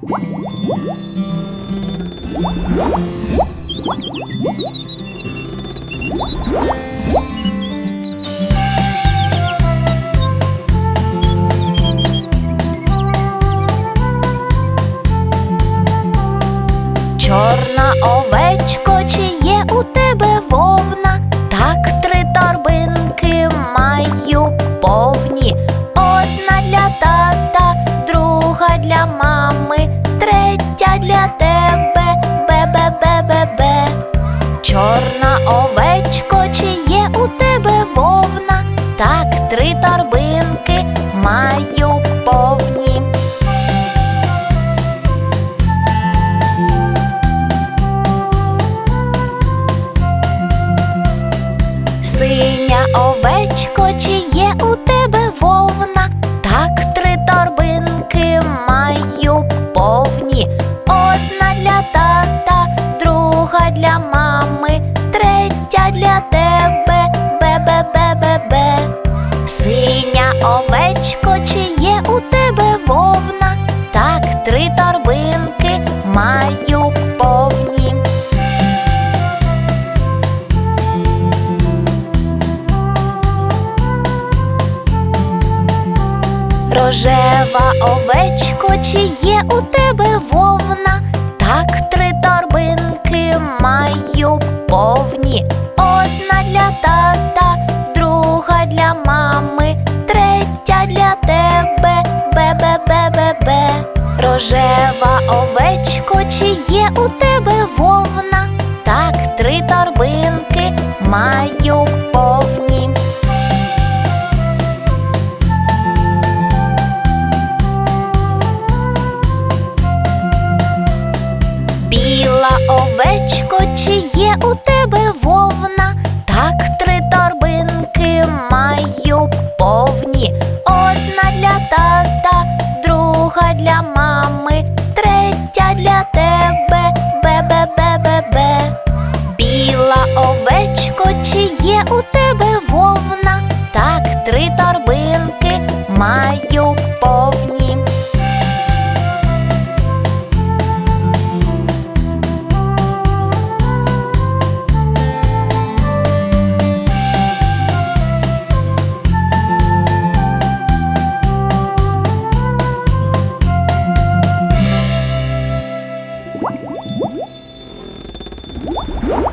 Чорна овечко, чи є у тебе вовна? Так, три торбинки маю повні. Одна для тата, друга для мами, для тебе, бе-бе-бе-бе-бе. Чорна овечко, чи є у тебе вовна? Так, три торбинки маю повні. Синя овечко, чи є у тебе для мами, третя для тебе, бе-бе-бе-бе-бе. Синя овечко, чи є у тебе вовна? Так, три торбинки маю повні. Рожева овечко, чи є у тебе вовна? Рожева овечко, чи є у тебе вовна? Так, три торбинки маю повні. Біла овечко, чи є у тебе вовна? Так, три торбинки маю повні. Одна для тата, друга для мами, три торбинки маю повні. you